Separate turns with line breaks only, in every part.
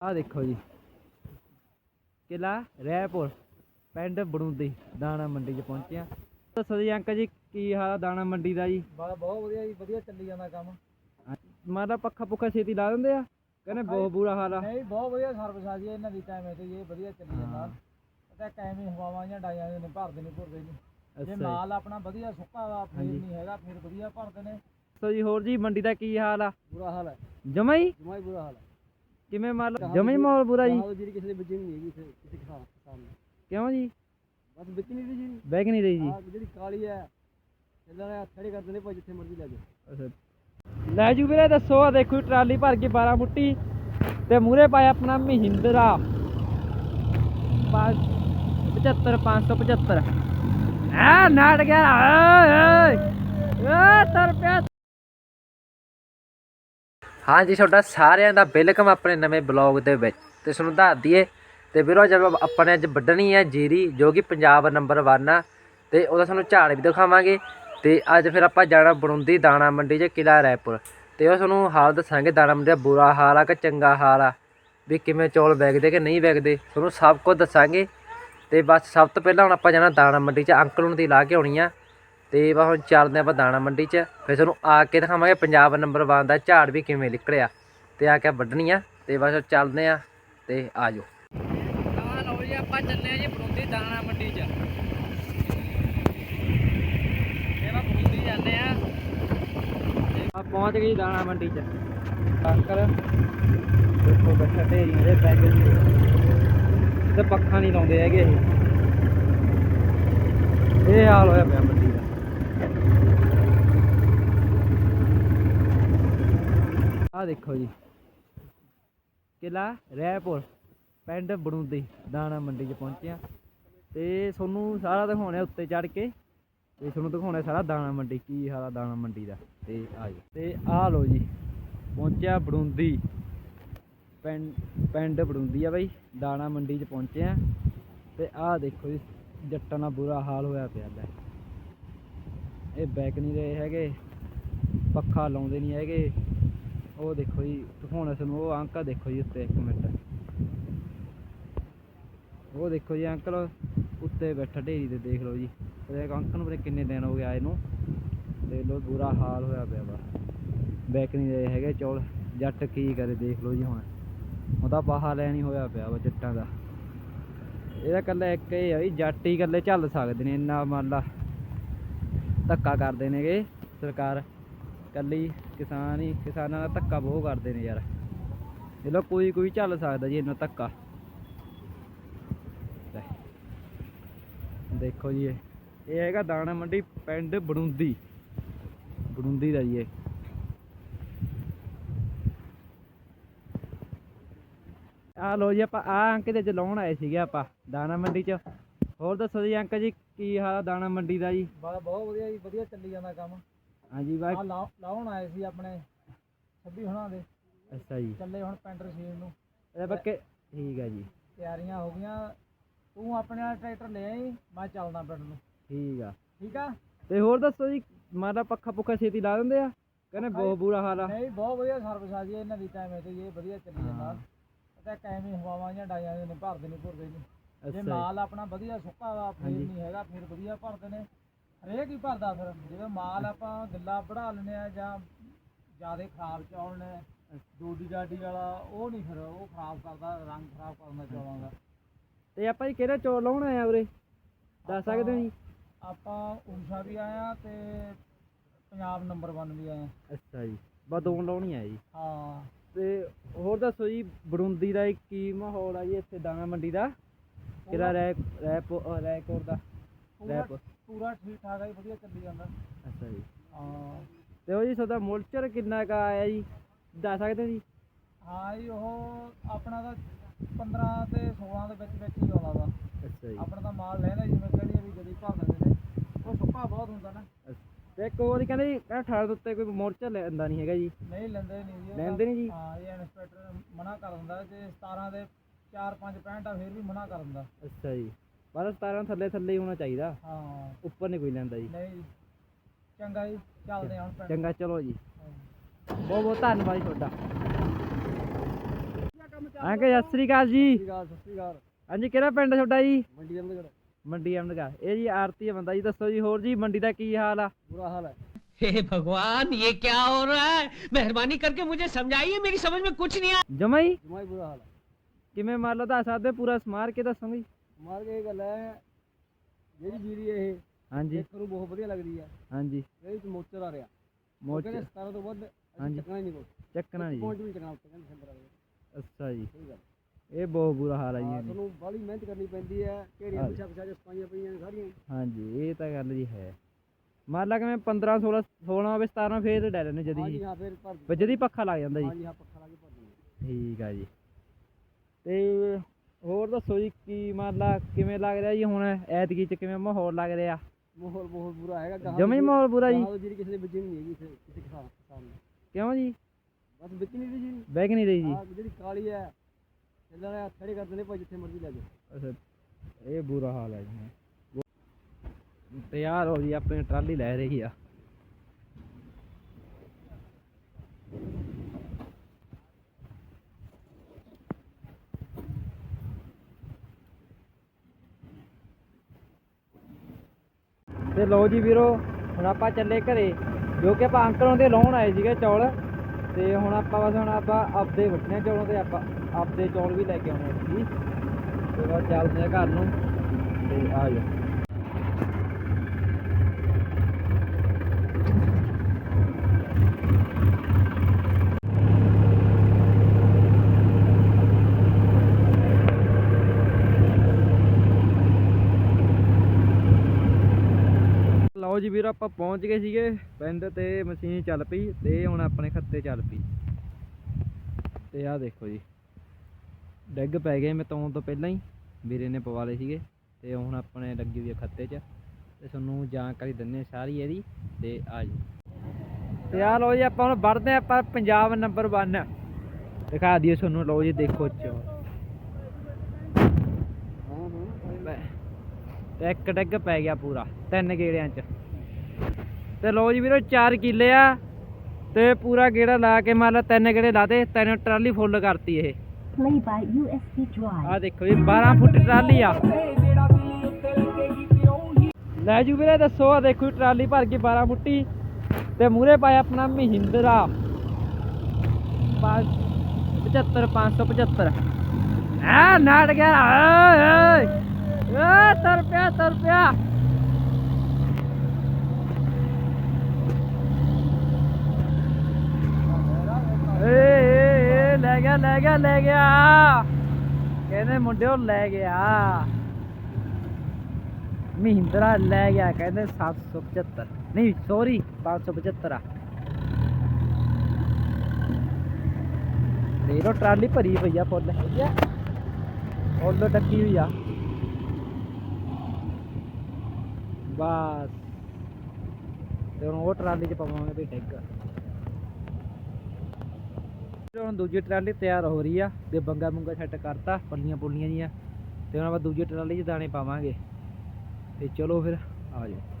ਆ ਦੇਖੋ ਜੀ। ਕਿਲਾ ਰੈਪੁਰ ਪਿੰਡ ਬੜੂੰਦੀ ਦਾਣਾ ਮੰਡੀ 'ਚ ਪਹੁੰਚੇ ਆ ਦੱਸੋ ਜੀ ਅੰਕਲ ਜੀ ਕੀ ਹਾਲ ਆ ਦਾਣਾ ਮੰਡੀ ਦਾ ਜੀ?
ਬਾ ਬਹੁਤ ਵਧੀਆ ਜੀ ਵਧੀਆ ਚੱਲੀ ਜਾਂਦਾ ਕੰਮ।
ਮਾਦਾ ਪੱਖਾ ਪੁੱਖਾ ਛੇਤੀ ਲਾ ਦਿੰਦੇ ਆ? ਕਹਿੰਦੇ ਬਹੁਤ ਬੁਰਾ ਹਾਲ ਆ।
ਨਹੀਂ ਬਹੁਤ ਵਧੀਆ ਸਰਵਿਸ ਆ ਜੀ ਇਹਨਾਂ ਦੀ ਟਾਈਮ ਤੇ ਇਹ ਵਧੀਆ ਚੱਲੀ ਜਾਂਦਾ। ਪਤਾ ਕਾਇਮ ਹੀ ਹਵਾਵਾਂ ਜਾਂ ਡਾਈਆਂ ਦੇ ਨੇ ਭਰਦੇ ਨਹੀਂ ਭਰਦੇ ਜੇ।
ਜੀ
ਮਾਲ ਆਪਣਾ ਵਧੀਆ ਸੁੱਕਾ ਵਾ ਫੇਰ। ਨਹੀਂ ਹੈਗਾ ਫਿਰ ਵਧੀਆ ਭਰਦੇ ਨੇ।
ਦੱਸੋ ਜੀ ਹੋਰ ਜੀ ਮੰਡੀ ਦਾ ਕੀ ਹਾਲ ਆ?
ਬੁਰਾ ਹਾਲ ਹੈ।
ਜਮਾ ਹੀ?
ਜਮਾਈ ਬੁਰਾ ਹਾਲ ਹੈ।
ਕਿਵੇਂ ਮੰਨ ਲਓ ਜਮਾ ਮਾਹੌਲ ਬੁਰਾ ਜੀ।
ਜਿਹੜੀ ਕਿਸੇ ਦੇ ਵਿੱਚ ਨਹੀਂ ਹੈਗੀ ਕਿਸੇ ਕਿਸੇ ਕਿਸਾਨ ਕਿਸਾਨ ਨੂੰ
ਕਿਉਂ ਜੀ?
ਬਸ ਵਿੱਚ ਨਹੀਂ ਰਹੀ ਜੀ।
ਬੈਗ ਨਹੀਂ ਰਹੀ ਜੀ।
ਆਹ ਜਿਹੜੀ ਕਾਲੀ ਹੈ ਇਹਨਾਂ ਨੇ ਖੜੇ ਕਰਦੇ ਨੇ ਭਾਈ ਜਿੱਥੇ ਮਰਜ਼ੀ ਲੈ ਜਾਓ।
ਅੱਛਾ। ਲੈ ਜੂ ਵੀਰੇ ਦੱਸੋ ਆ ਦੇਖੋ ਟਰਾਲੀ ਭਰ ਕੇ 12 ਫੁੱਟੀ ਤੇ ਮੂਰੇ ਪਾਇਆ ਆਪਣਾ ਮਹਿੰਦਰਾ। 75 575 ਆ ਨਾਟ ਗਿਆ। ਓਏ ਓਏ ਓਏ ਤਰ ਪਿਆ। ਹਾਂਜੀ ਤੁਹਾਡਾ ਸਾਰਿਆਂ ਦਾ ਵੈਲਕਮ ਆਪਣੇ ਨਵੇਂ ਬਲੌਗ ਦੇ ਵਿੱਚ ਤੇ ਤੁਹਾਨੂੰ ਦੱਸ ਦਈਏ ਤੇ ਵੀਰੋ ਜਦ ਆਪਾਂ ਨੇ ਅੱਜ ਵੱਢਣੀ ਹੈ ਜੀਰੀ, ਜੋ ਕਿ ਪੰਜਾਬ ਨੰਬਰ 1 ਆ ਤੇ ਉਹਦਾ ਤੁਹਾਨੂੰ ਝਾੜ ਵੀ ਦਿਖਾਵਾਂਗੇ ਤੇ ਅੱਜ ਫਿਰ ਆਪਾਂ ਜਾਣਾ ਬੜੁੰਦੀ ਦਾਣਾ ਮੰਡੀ 'ਚ ਕਿਲਾ ਰਾਏਪੁਰ ਤੇ ਉਹ ਤੁਹਾਨੂੰ ਹਾਲ ਦੱਸਾਂਗੇ, ਦਾਣਾ ਮੰਡੀ ਦਾ ਬੁਰਾ ਹਾਲ ਆ ਕਿ ਚੰਗਾ ਹਾਲ ਆ, ਵੀ ਕਿਵੇਂ ਚੌਲ ਵਿਕਦੇ ਕਿ ਨਹੀਂ ਵਿਕਦੇ ਤੁਹਾਨੂੰ ਸਭ ਕੁਝ ਦੱਸਾਂਗੇ ਤੇ ਬਸ ਸਭ ਤੋਂ ਪਹਿਲਾਂ ਹੁਣ ਆਪਾਂ ਜਾਣਾ ਦਾਣਾ ਮੰਡੀ 'ਚ, ਅੰਕਲ ਨੂੰ ਦੀ ਲਾ ਕੇ ਆਉਣੀ ਆ ਤੇ ਬਸ ਹੁਣ ਚੱਲਦੇ ਆਪਾਂ ਦਾਣਾ ਮੰਡੀ 'ਚ। ਫਿਰ ਤੁਹਾਨੂੰ ਆ ਕੇ ਦਿਖਾਵਾਂਗੇ ਪੰਜਾਬ ਨੰਬਰ 1 ਦਾ ਝਾੜ ਵੀ ਕਿਵੇਂ ਨਿਕਲਿਆ। ਤੇ ਆ ਕੇ ਵੱਢਣੀ ਆ ਤੇ ਬਸ ਚੱਲਦੇ ਆ ਤੇ ਆ ਜਾਓ ਆ ਲਓ ਜੀ, ਆਪਾਂ ਚੱਲੇ ਆ ਜੀ ਬਰੁੰਦੀ ਦਾਣਾ ਮੰਡੀ 'ਚ। ਇਹ ਵਾ ਬਰੁੰਦੀ ਜਾਂਦੇ ਆ। ਆ ਪਹੁੰਚ ਗਈ ਦਾਣਾ ਮੰਡੀ 'ਚ। ਅੰਕਲ, ਦੇਖੋ ਬੈਠਾ ਢੇਰੀਆਂ ਦੇ ਪੈਕੇਜ ਤੇ ਪੱਖਾ ਨਹੀਂ ਲਾਉਂਦੇ ਹੈਗੇ ਇਹ। ਇਹ ਹਾਲ ਹੋਇਆ ਪਿਆ ਮੰਡੀ ਦਾ ਆ ਦੇਖੋ ਜੀ। ਕਿਲਾ ਰੈਪੁਰ ਪਿੰਡ ਬੜੂੰਦੀ, ਦਾਣਾ ਮੰਡੀ 'ਚ ਪਹੁੰਚਿਆ ਆ ਤੇ ਤੁਹਾਨੂੰ ਸਾਰਾ ਦਿਖਾਉਣਾ ਉੱਤੇ ਚੜ ਕੇ। ਤੇ ਤੁਹਾਨੂੰ ਦਿਖਾਉਣਾ ਸਾਰਾ ਦਾਣਾ ਮੰਡੀ, ਕੀ ਹਾਲਾ ਦਾਣਾ ਮੰਡੀ ਦਾ। ਤੇ ਆ ਜੀ। ਤੇ ਆ ਲੋ ਜੀ, ਪਹੁੰਚਿਆ ਬੜੂੰਦੀ। ਪਿੰਡ ਪਿੰਡ ਬੜੂੰਦੀ ਆ ਬਾਈ, ਦਾਣਾ ਮੰਡੀ 'ਚ ਪਹੁੰਚਿਆ ਆ ਤੇ ਆਹ ਦੇਖੋ ਜੀ, ਜੱਟਾਂ ਦਾ ਬੁਰਾ ਹਾਲ ਹੋਇਆ ਪਿਆ ਲੈ। ਇਹ ਬੈਕ ਨਹੀਂ ਰਹੇ ਹੈਗੇ, ਪੱਖਾ ਲਾਉਂਦੇ ਨਹੀਂ ਹੈਗੇ। ਉਹ ਦੇਖੋ ਜੀ, ਦਿਖਾਉਣਾ ਤੁਹਾਨੂੰ, ਉਹ ਅੰਕਲ ਦੇਖੋ ਜੀ ਉੱਤੇ, ਇੱਕ ਮਿੰਟ। ਉਹ ਦੇਖੋ ਜੀ, ਅੰਕਲ ਉੱਤੇ ਬੈਠਾ, ਢੇਰੀ ਤੇ ਦੇਖ ਲਓ ਜੀ। ਤੇ ਅੰਕਲ ਨੂੰ ਪਤਾ ਕਿੰਨੇ ਦਿਨ ਹੋ ਗਏ ਆਏ ਨੂੰ ਦੇਖ ਲਓ, ਬੁਰਾ ਹਾਲ ਹੋਇਆ ਪਿਆ ਵਾ। ਬੈਕ ਨਹੀਂ ਰਹੇ ਹੈਗੇ, ਚੌਲ। ਜੱਟ ਕੀ ਕਰੇ, ਦੇਖ ਲਓ ਜੀ ਹੁਣ। ਉਹਦਾ ਬਾਹਾ ਲੈਣੀ ਹੋਇਆ ਪਿਆ ਵਾ, ਜੱਟਾਂ ਦਾ। ਇਹਦਾ ਕੱਲਾ ਇੱਕ ਇਹ ਆ ਵੀ, ਜੱਟ ਹੀ ਇਕੱਲੇ ਝੱਲ ਸਕਦੇ ਨੇ, ਇੰਨਾ ਮੰਨ ਲਾ। ਧੱਕਾ ਕਰਦੇ ਨੇਗੇ, ਸਰਕਾਰ। ਕੱਲੀ ਕਿਸਾਨ ਹੀ, ਕਿਸਾਨਾਂ ਦਾ ਧੱਕਾ ਬਹੁਤ ਕਰਦੇ ਨੇ ਯਾਰ। ਇਹ ਲੋ ਕੋਈ ਕੋਈ ਚੱਲ ਸਕਦਾ ਜੀ ਇੰਨਾ ਧੱਕਾ। ਦੇਖੋ ਜੀ ਇਹ। ਹੈਗਾ ਦਾਣਾ ਮੰਡੀ ਪਿੰਡ ਬੜੁੰਦੀ। ਬੜੁੰਦੀ ਦਾ ਜੀ ਇਹ। ਆ ਲੋ ਜੀ ਆਪਾਂ ਆ ਅੰਕ ਦੇ ਲਾਉਣ ਆਏ ਸੀਗੇ ਆਪਾਂ, ਦਾਣਾ ਮੰਡੀ ਚ। ਹੋਰ ਦੱਸੋ ਜੀ ਅੰਕ ਜੀ, ਕੀ ਹਾਲ ਦਾਣਾ ਮੰਡੀ ਦਾ ਜੀ?
ਬਹੁਤ ਵਧੀਆ ਜੀ, ਵਧੀਆ ਚੱਲੀ ਜਾਂਦਾ ਕੰਮ।
ਹਾਂਜੀ ਬਾਈ।
ਆ ਲਾਉਣ ਆਏ ਸੀ ਆਪਣੇ ਸੱਭੀ ਹੁਣਾਂ ਦੇ।
ਅੱਛਾ ਜੀ।
ਚੱਲੇ ਹੁਣ ਪਿੰਡ ਰਸ਼ੀਦ ਨੂੰ।
ਇਹ ਪੱਕੇ ਠੀਕ ਹੈ ਜੀ।
ਤਿਆਰੀਆਂ ਹੋ ਗਈਆਂ। ਤੂੰ ਆਪਣੇ ਵਾਲਾ ਟਰੈਕਟਰ ਲੈ ਆਈ ਮੈਂ ਚੱਲਦਾ ਪਿੰਡ ਨੂੰ।
ਠੀਕ ਆ।
ਠੀਕ ਆ?
ਤੇ ਹੋਰ ਦੱਸੋ ਜੀ ਮਾਦਾ ਪੱਖਾ ਪੁੱਖਾ ਛੇਤੀ ਲਾ ਦਿੰਦੇ ਆ? ਕਹਿੰਦੇ ਬਹੁਤ ਬੁਰਾ ਹਾਲ ਆ।
ਨਹੀਂ ਬਹੁਤ ਵਧੀਆ ਸਰਵਿਸ ਆ ਜੀ ਇਹਨਾਂ ਦੀ ਟਾਈਮ ਤੇ ਇਹ ਵਧੀਆ ਚੱਲੀ ਜਾਂਦਾ। ਕਾਇਮ ਹੀ ਹਵਾਵਾਂ ਜਾਂ ਡਾਈਆਂ ਨੇ ਭਰਦੇ ਨਹੀਂ ਭਰਦੇ ਨਹੀਂ। ਜੇ। ਮਾਲ ਆਪਣਾ ਵਧੀਆ ਸੁੱਕਾ ਵਾ ਫੇਰ। ਨਹੀਂ ਹੈਗਾ ਫਿਰ ਵਧੀਆ ਭਰਦੇ ਨੇ। ਹਰੇਕ ਹੀ ਭਰਦਾ ਫਿਰ? ਜਿਵੇਂ ਮਾਲ ਆਪਾਂ ਗਿੱਲਾ ਬੜਾ ਲੈਂਦੇ ਆ ਜਾਂ ਜਿਆਦੇ ਖਰਾਬ ਚੌਲ ਨੇ ਡੋਡੀ ਡਾਡੀ ਵਾਲਾ ਉਹ ਨਹੀਂ ਫਿਰ ਉਹ ਖਰਾਬ ਕਰਦਾ ਰੰਗ ਖਰਾਬ ਕਰਦਾ ਚੌਲਾਂ ਦਾ।
ਤੇ ਆਪਾਂ ਜੀ ਕਿਹੜਾ ਚੌਲ ਲਾਉਣ ਆਏ ਆ ਉਰੇ ਦੱਸ ਸਕਦੇ ਹੋ ਜੀ?
ਆਪਾਂ ਊਸ਼ਾ ਵੀ ਆਇਆ ਤੇ ਪੰਜਾਬ ਨੰਬਰ 1 ਵੀ ਆਇਆ
ਅੱਛਾ ਜੀ ਬਸ ਦੋ ਲਾਉਣੀ ਆ ਜੀ।
ਹਾਂ।
ਤੇ ਹੋਰ ਦੱਸੋ ਜੀ ਬੜੁੰਦੀ ਦਾ ਕੀ ਮਾਹੌਲ ਆ ਜੀ ਇੱਥੇ ਦਾਣਾ ਮੰਡੀ ਦਾ? ਕਿਹੜਾ ਰੈ ਰੈਪ ਰੈਕੋਰ ਦਾ? ਰੈਪ
ਪੂਰਾ ਠੀਕ ਠਾਕ ਜੀ ਵਧੀਆ ਚੱਲੀ ਜਾਂਦਾ।
ਅੱਛਾ ਜੀ।
ਹਾਂ।
ਤੇ ਉਹ ਜੀ ਤੁਹਾਡਾ ਮੋਲਚਰ ਕਿੰਨਾ ਕਾ ਆਇਆ ਜੀ? ਦੱਸ ਸਕਦੇ ਹੋ ਜੀ?
ਹਾਂ ਜੀ ਉਹ ਆਪਣਾ ਤਾਂ 15 ਤੇ 16 ਦੇ ਵਿੱਚ ਵਿੱਚ ਹੀ ਆਉਂਦਾ ਵਾ।
ਅੱਛਾ ਜੀ।
ਆਪਣਾ ਤਾਂ ਮਾਲ ਲੈਣਾ ਜਿਵੇਂ ਕਹਿੰਦੀ ਵੀ ਜਦੀ ਭਰ ਦਿੰਦੇ ਨੇ। ਉਹ ਸੁੱਕਾ ਬਹੁਤ ਹੁੰਦਾ ਨਾ।
ਤੇ ਇੱਕ ਹੋਰ ਕਹਿੰਦੇ ਜੀ ਕਹਿੰਦਾ 18 ਦੇ ਉੱਤੇ ਕੋਈ ਮੋਰਚਾ ਲੈਂਦਾ ਨਹੀਂ ਹੈਗਾ ਜੀ।
ਨਹੀਂ ਲੈਂਦੇ ਨਹੀਂ ਜੀ।
ਲੈਂਦੇ ਨਹੀਂ ਜੀ?
ਹਾਂ ਇਹ ਇਨਸਪੈਕਟਰ ਮਨਾ ਕਰ ਦਿੰਦਾ। ਜੇ 17 ਦੇ 4 5 65 ਆ ਫਿਰ ਵੀ ਮਨਾ ਕਰ ਦਿੰਦਾ।
ਅੱਛਾ ਜੀ। ਬਸ 17 ਥੱਲੇ ਥੱਲੇ ਹੀ ਹੋਣਾ ਚਾਹੀਦਾ
ਹਾਂ
ਉੱਪਰ ਨਹੀਂ ਕੋਈ ਲੈਂਦਾ ਜੀ
ਨਹੀਂ ਜੀ ਚੰਗਾ ਜੀ ਚੱਲਦੇ ਹਾਂ ਹੁਣ ਪਿੰਡ
ਚੰਗਾ ਚਲੋ ਜੀ
ਹਾਂ।
ਬਹੁਤ ਬਹੁਤ ਧੰਨਵਾਦ ਜੀ ਤੁਹਾਡਾ
ਕੰਮ ਚੱਲ
ਅੰਕਲ ਸਤਿ ਸ੍ਰੀ ਅਕਾਲ ਜੀ
ਸ੍ਰੀ ਅਕਾਲ ਸਤਿ ਸ੍ਰੀ ਅਕਾਲ
ਹਾਂਜੀ ਕਿਹੜਾ ਪਿੰਡ ਤੁਹਾਡਾ ਜੀ
ਮੰਡੀ ਅਮਦਗੜ
ਮੰਡੀ ਅਮਨਗਾ ਇਹ ਜੀ ਆਰਤੀ ਬੰਦਾ ਜੀ ਦੱਸੋ ਜੀ ਹੋਰ ਜੀ ਮੰਡੀ ਦਾ ਕੀ ਹਾਲ ਆ
ਬੁਰਾ ਹਾਲ ਹੈ
हे भगवान ये क्या हो रहा है मेहरबानी करके मुझे समझाइए मेरी समझ में कुछ नहीं आ
ਜਮਾ ਹੀ
ਜਮਾਈ ਬੁਰਾ ਹਾਲ ਹੈ
ਕਿਵੇਂ ਮੰਨ ਲਓ ਦੱਸ ਸਕਦੇ ਹੋ? ਪੂਰਾ ਸਮਾਰ ਕੇ ਦੱਸੋਗੇ ਜੀ
ਮਾਰ ਕੇ ਇਹ ਗੱਲ ਹੈ ਜਿਹੜੀ ਜੀਰੀ ਇਹ
ਹਾਂਜੀ।
ਦੇਖਣ ਨੂੰ ਬਹੁਤ ਵਧੀਆ ਲੱਗਦੀ ਹੈ।
ਹਾਂਜੀ।
ਇਹਦੇ ਵਿੱਚ ਮੋਚਰ ਆ ਰਿਹਾ।
ਮੋਚ
ਕਹਿੰਦੇ 17 ਤੋਂ ਵੱਧ ਅਸੀਂ
ਹਾਂਜੀ।
ਚੱਕਣਾ ਹੀ ਨਹੀਂ ਕੋਈ
ਚੱਕਣਾ ਜੀ
ਪਹੁੰਚ ਵੀ ਨਹੀਂ ਚੱਕਣਾ ਉੱਤੇ ਕਹਿੰਦੇ ਸਿੰਬਰ ਵਾਲੇ।
ਅੱਛਾ ਜੀ।
ਸਹੀ ਗੱਲ।
ਇਹ ਬਹੁਤ ਬੁਰਾ ਹਾਲ ਆ ਜੀ
ਹਾਂ। ਤੁਹਾਨੂੰ ਬਾਹਲੀ ਮਿਹਨਤ ਕਰਨੀ ਪੈਂਦੀ ਹੈ। ਕਿਹੜੀਆਂ
ਹਾਂ।
ਪਿਛਾ ਪਿਛਾ ਜੇ ਸਫਾਈਆਂ ਪਈਆਂ ਨੇ ਸਾਰੀਆਂ।
ਹਾਂਜੀ ਇਹ ਤਾਂ ਗੱਲ ਜੀ ਹੈ। ਮੰਨ ਲਾ ਕਿ ਮੈਂ 15 16 16 ਹੋਵੇ 17 ਫੇਰ ਲੈ ਲੈਣੇ ਜਦੀ
ਹਾਂਜੀ
ਜੀ।
ਹਾਂ ਫਿਰ ਭਰ
ਵੀ ਜਦੀ ਪੱਖਾ ਲੱਗ ਜਾਂਦਾ ਜੀ।
ਹਾਂਜੀ ਹਾਂ ਪੱਖਾ ਲਾ ਕੇ ਭਰ ਦਿੰਦੇ।
ਠੀਕ ਆ ਜੀ। ਤੇ ਹੋਰ ਦੱਸੋ ਜੀ ਕੀ ਮੰਨ ਲਾ ਕਿਵੇਂ ਲੱਗ ਰਿਹਾ ਜੀ ਹੁਣ? ਐਤਕੀ ਚ ਕਿਵੇਂ ਮਾਹੌਲ ਲੱਗ ਰਿਹਾ?
ਮਾਹੌਲ ਬਹੁਤ ਬੁਰਾ ਹੈਗਾ ਗਾਹਾਂ
ਜਮੇ ਮਾਹੌਲ ਬੁਰਾ ਜੀ।
ਗਾਹਾਂ ਜੀਰੀ ਕਿਸੇ ਦੇ ਵਿੱਚ ਨਹੀਂ ਹੈਗੀ ਕਿਸੇ ਕਿਸੇ ਕਿਸਾਨ ਕਿਸਾਨ ਨੂੰ
ਕਿਉਂ ਜੀ?
ਬਸ ਵਿੱਚ ਨਹੀਂ ਰਹੀ ਜੀਰੀ
ਬੈਗ ਨਹੀਂ ਰਹੀ ਜੀ।
ਆਹ ਜਿਹੜੀ ਕਾਲੀ ਹੈ ਇਹਨਾਂ ਨੇ ਖੜੇ ਕਰ ਦਿੰਦੇ ਭਾਈ ਜਿੱਥੇ ਮਰਜ਼ੀ ਲੈ ਜਾਓ।
ਅੱਛਾ ਇਹ ਬੁਰਾ ਹਾਲ ਹੈ ਜੀ। ਤਿਆਰ ਹੋ ਜੀ ਆਪਣੀ ਟਰਾਲੀ ਲੈ ਰਹੀ ਆ। ਤੇ ਲੋ ਜੀ ਵੀਰੋ, ਹੁਣ ਆਪਾਂ ਚੱਲੇ ਘਰੇ, ਜੋ ਕਿ ਆਪਾਂ ਅੰਕਲੋਂ ਉਹਦੇ ਲਾਉਣ ਆਏ ਸੀਗੇ ਚੌਲ, ਤੇ ਹੁਣ ਆਪਾਂ ਬਸ ਹੁਣ ਆਪਾਂ ਆਪਦੇ ਵੱਟਣੇ ਚੌਲਾਂ ਤੇ ਆਪਾਂ ਆਪਦੇ ਚੌਲ ਵੀ ਲੈ ਕੇ ਆਉਣੇ ਸੀ ਤੇ ਬਸ ਚੱਲਦੇ ਆ ਘਰ ਨੂੰ, ਤੇ ਆ ਜਾਓ ਲਓ ਜੀ ਵੀਰ ਆਪਾਂ ਪਹੁੰਚ ਗਏ ਸੀਗੇ, ਪਿੰਡ ਤੇ ਮਸ਼ੀਨ ਚੱਲ ਪਈ ਤੇ ਹੁਣ ਆਪਣੇ ਖੱਤੇ ਚੱਲ ਪਈ। ਤੇ ਆਹ ਦੇਖੋ ਜੀ, ਡੈਗ ਪੈ ਗਏ ਮੈਂ ਤੋਂ ਤੋਂ ਪਹਿਲਾਂ ਹੀ, ਵੀਰੇ ਨੇ ਪਵਾ ਲਏ ਸੀਗੇ ਤੇ ਹੁਣ ਆਪਣੇ ਲੱਗੀ ਹੋਈ ਖੱਤੇ 'ਚ ਤੇ ਤੁਹਾਨੂੰ ਜਾਣਕਾਰੀ ਦਿੰਨੇ ਸਾਰੀ ਇਹਦੀ ਤੇ ਆ ਜੀ। ਤੇ ਆ ਲਓ ਜੀ, ਆਪਾਂ ਹੁਣ ਵੜਦੇ ਹਾਂ, ਆਪਾਂ ਪੰਜਾਬ ਨੰਬਰ 1 ਦਿਖਾ ਦਈਏ ਤੁਹਾਨੂੰ, ਲਓ ਜੀ ਦੇਖੋ ਚੋ ਤੇ ਇੱਕ ਡਿੱਗ ਪੈ ਗਿਆ ਪੂਰਾ, ਤਿੰਨ ਗੇੜਿਆਂ 'ਚ। ਤੇ ਲਓ ਜੀ ਵੀਰੋ 4 ਕਿੱਲੇ ਆ ਤੇ ਪੂਰਾ ਗੇੜਾ ਲਾ ਕੇ ਮੰਨ ਲਾ ਤਿੰਨ ਗੇੜੇ ਲਾਤੇ ਤਿੰਨ ਟਰਾਲੀ ਫੁੱਲ ਕਰਤੀ ਇਹ।
Play by USB Drive.
ਆ ਦੇਖੋ ਜੀ 12 ਫੁੱਟ ਟਰਾਲੀ ਆ। ਲੈ ਜੂ ਵੀਰੇ ਦੱਸੋ ਆ ਦੇਖੋ ਟਰਾਲੀ ਭਰ ਗਈ 12 ਫੁੱਟੀ ਤੇ ਮੂਰੇ ਪਾਇਆ ਆਪਣਾ ਮਹਿੰਦਰਾ। 75 575 ਆ ਨਾੜ ਗਿਆ ਓਏ ਓਏ ਏ ਤਰ ਪਿਆ ਤਰ ਪਿਆ। ਏ ਏ ਏ, ਲੈ ਗਿਆ ਲੈ ਗਿਆ ਲੈ ਗਿਆ। ਕਹਿੰਦੇ ਮੁੰਡਿਓ, ਲੈ ਗਿਆ। ਮਹਿੰਦਰਾ ਲੈ ਗਿਆ, ਕਹਿੰਦੇ 775 ਨਹੀਂ ਸੌਰੀ 575 ਆ। ਦੇ ਲੋ ਟਰਾਲੀ ਭਰੀ ਪਈ ਆ ਫੁੱਲ। ਹੈਗੀ ਆ ਫੁੱਲ ਟੱਕੀ ਹੋਈ ਆ। ਬਸ। ਤੇ ਹੁਣ ਉਹ ਟਰਾਲੀ 'ਚ ਪਾਵਾਂਗੇ ਵੀ ਡਿੱਗ। ਹੁਣ ਦੂਜੀ ਟਰਾਲੀ ਤਿਆਰ ਹੋ ਰਹੀ ਆ ਤੇ ਬੰਗਾ ਮੁੰਗਾ ਸੈੱਟ ਕਰਤਾ, ਪੱਲੀਆਂ ਪੁੱਲੀਆਂ ਜੀਆਂ। ਤੇ ਹੁਣ ਆਪਾਂ ਦੂਜੀ ਟਰਾਲੀ 'ਚ ਦਾਣੇ ਪਾਵਾਂਗੇ। ਤੇ ਚਲੋ ਫਿਰ, ਆ ਜਾਓ।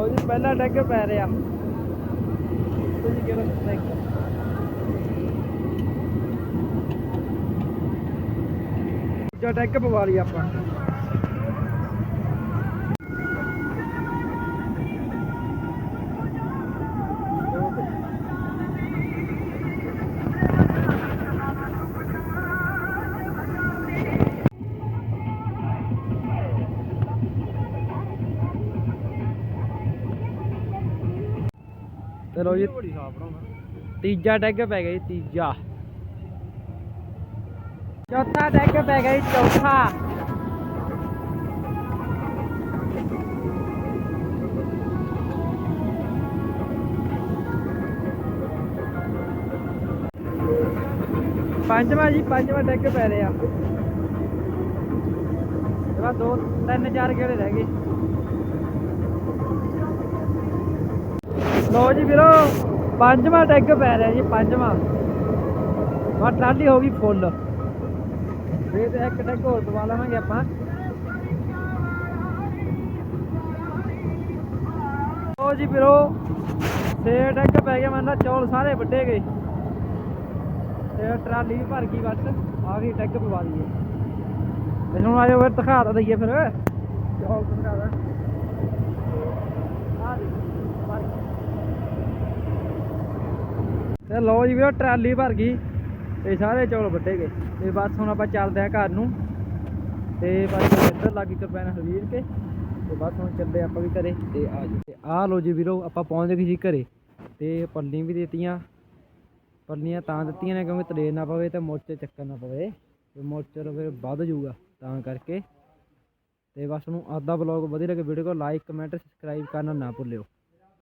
ਲੋ ਜੀ ਪਹਿਲਾ ਡੈਗ ਪੈ ਰਿਹਾ। ਤੁਸੀਂ ਕਿਹੜਾ ਡੈਗ ਜੋ ਡੈਗ ਪਵਾ ਲਈ ਆਪਾਂ। ਚਲੋ ਜੀ।
ਬੜੀ ਸਾਫ਼ ਬਣਾਉਣਾ
ਤੀਜਾ ਡੈਗ ਪੈ ਗਿਆ ਜੀ ਤੀਜਾ। ਚੌਥਾ ਡੈਗ ਪੈ ਗਿਆ ਜੀ ਚੌਥਾ। ਪੰਜਵਾਂ ਜੀ ਪੰਜਵਾਂ ਡੈਗ ਪੈ ਰਿਹਾ। ਬਸ ਦੋ ਤਿੰਨ ਚਾਰ ਗੇੜੇ ਰਹਿ ਗਏ? ਲੋ ਜੀ ਵੀਰੋ ਪੰਜਵਾਂ ਟੈਗ ਪੈ ਰਿਹਾ ਜੀ ਪੰਜਵਾਂ। ਵਾ ਟਰਾਲੀ ਹੋ ਗਈ ਫੁੱਲ ਇਹ ਤੇ ਇੱਕ ਟੈਗ ਹੋਰ ਦਵਾ ਲਵਾਂਗੇ ਆਪਾਂ। ਲੋ ਜੀ ਵੀਰੋ ਛੇ ਟੈਗ ਪੈ ਗਿਆ ਮੈਨੂੰ ਚੌਲ ਸਾਰੇ ਵੱਡੇ ਗਏ। ਤੇ ਟਰਾਲੀ ਵੀ ਭਰ ਗਈ ਬਸ ਆ ਗਈ ਟੈਗ ਪਵਾ ਦਈਏ। ਹੁਣ ਆਇਓ ਫਿਰ ਦਿਖਾ ਦਈਏ ਫਿਰ। ਚੌਲ ਦਿਖਾ ਦਾ। ਆ ਦੇ ਭਰ ਗਈ। ਤੇ ਲਓ ਜੀ ਵੀਰੋ, ਟਰਾਲੀ ਭਰ ਗਈ ਤੇ ਸਾਰੇ ਚੌਲ ਵੱਡੇ ਗਏ। ਤੇ ਬਸ ਹੁਣ ਆਪਾਂ ਚੱਲਦੇ ਆ ਘਰ ਨੂੰ। ਤੇ ਬਸ ਇੱਧਰ ਲੱਗੀ ਕਰਪੈਨ ਹਵੀਰ ਕੇ। ਤੇ ਬਸ ਹੁਣ ਚੱਲੇ ਆਪਾਂ ਵੀ ਘਰੇ ਤੇ ਆ ਜੀ ਤੇ ਆ ਲੋ ਜੀ ਵੀਰੋ, ਆਪਾਂ ਪਹੁੰਚ ਗਏ ਸੀ ਘਰੇ। ਤੇ ਪੱਲੀ ਵੀ ਦਿੱਤੀਆਂ। ਪੱਲੀਆਂ ਤਾਂ ਦਿੱਤੀਆਂ ਨੇ ਕਿਉਂਕਿ ਤਲੇ ਨਾ ਪਵੇ ਤੇ ਮੋਰਚੇ ਚੱਕਰ ਨਾ ਪਵੇ। ਤੇ ਮੋਰਚਰ ਫਿਰ ਵੱਧ ਜਾਊਗਾ ਤਾਂ ਕਰਕੇ। ਤੇ ਬਸ ਨੂੰ ਆਦਾ ਬਲੌਗ ਵਧੀਆ ਲੱਗੇ ਵੀਡੀਓ ਕੋ ਲਾਈਕ ਕਮੈਂਟ ਸਬਸਕ੍ਰਾਈਬ ਕਰਨਾ ਨਾ ਭੁੱਲਿਓ।